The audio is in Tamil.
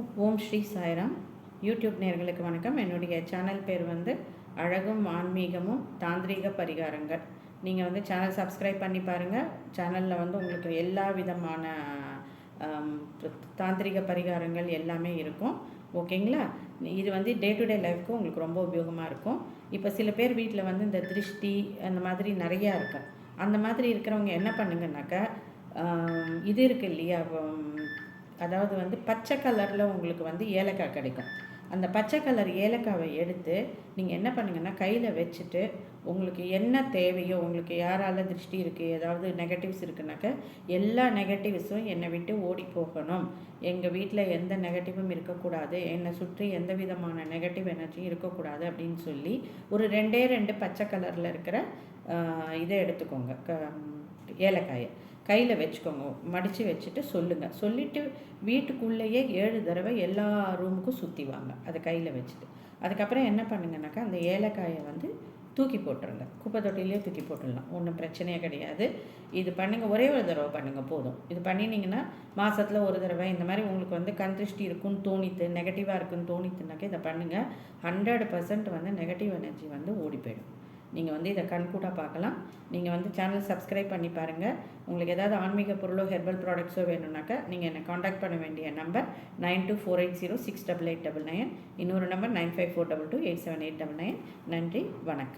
ஓம் ஸ்ரீ சாய்ராம். யூடியூப் நேர்களுக்கு வணக்கம். என்னுடைய சேனல் பேர் வந்து அழகும் ஆன்மீகமும் தாந்திரீக பரிகாரங்கள். நீங்கள் வந்து சேனல் சப்ஸ்கிரைப் பண்ணி பாருங்கள் சேனலில் வந்து உங்களுக்கு எல்லா விதமான தாந்திரிக பரிகாரங்கள் எல்லாமே இருக்கும். ஓகேங்களா? இது வந்து டே டு டே லைஃப்க்கு உங்களுக்கு ரொம்ப உபயோகமாக இருக்கும். இப்போ சில பேர் வீட்டில் வந்து இந்த திருஷ்டி அந்த மாதிரி நிறையா இருக்கும். அந்த மாதிரி இருக்கிறவங்க என்ன பண்ணுங்கன்னாக்கா இது இருக்குது இல்லையா? அதாவது வந்து பச்சை கலரில் உங்களுக்கு வந்து ஏலக்காய் கிடைக்கும். அந்த பச்சை கலர் ஏலக்காவை எடுத்து நீங்கள் என்ன பண்ணுங்கன்னா கையில் வச்சுட்டு உங்களுக்கு என்ன தேவையோ உங்களுக்கு யாரால திருஷ்டி இருக்குது ஏதாவது நெகட்டிவ்ஸ் இருக்குனாக்க எல்லா நெகட்டிவ்ஸும் என்னை விட்டு ஓடி போகணும். எங்கள் வீட்டில் எந்த நெகட்டிவும் இருக்கக்கூடாது. என்னை சுற்றி எந்த விதமான நெகட்டிவ் எனர்ஜியும் இருக்கக்கூடாது அப்படின்னு சொல்லி ஒரு ரெண்டே ரெண்டு பச்சை கலரில் இருக்கிற இதை எடுத்துக்கோங்க. க ஏலக்காயை. கையில் வச்சுக்கோங்க. மடித்து வச்சுட்டு சொல்லுங்கள் சொல்லிவிட்டு வீட்டுக்குள்ளேயே ஏழு தடவை எல்லா ரூமுக்கும் சுற்றி வாங்க. அதை கையில் வச்சுட்டு. அதுக்கப்புறம் என்ன பண்ணுங்கனாக்கா அந்த ஏலக்காயை வந்து தூக்கி போட்டுருங்க. குப்பை தொட்டிலே தூக்கி போட்டுடலாம். ஒன்றும் பிரச்சனையே கிடையாது. இது பண்ணுங்கள் ஒரே ஒரு தடவை பண்ணுங்கள் போதும். இது பண்ணினீங்கன்னா மாதத்தில் ஒரு தடவை. இந்த மாதிரி உங்களுக்கு வந்து கண் திருஷ்டி இருக்குன்னு தோணித்து நெகட்டிவாக இருக்குன்னு தோணித்துனாக்கா இதை பண்ணுங்கள் ஹண்ட்ரட் பர்சன்ட் வந்து நெகட்டிவ் எனர்ஜி வந்து ஓடி போயிடும். நீங்கள் வந்து இதை கண்கூட்டாக பார்க்கலாம். நீங்கள் வந்து சேனல் சப்ஸ்கிரைப் பண்ணி பாருங்கள் உங்களுக்கு ஏதாவது ஆன்மீக பொருளோ ஹெர்பல் ப்ராடக்ட்ஸோ வேணும்னாக்கா நீங்கள் என்னை காண்டாக்ட் பண்ண வேண்டிய number nine two four eight zero six double eight double nine இன்னொரு number nine five four double two eight seven eight double nine நன்றி வணக்கம்.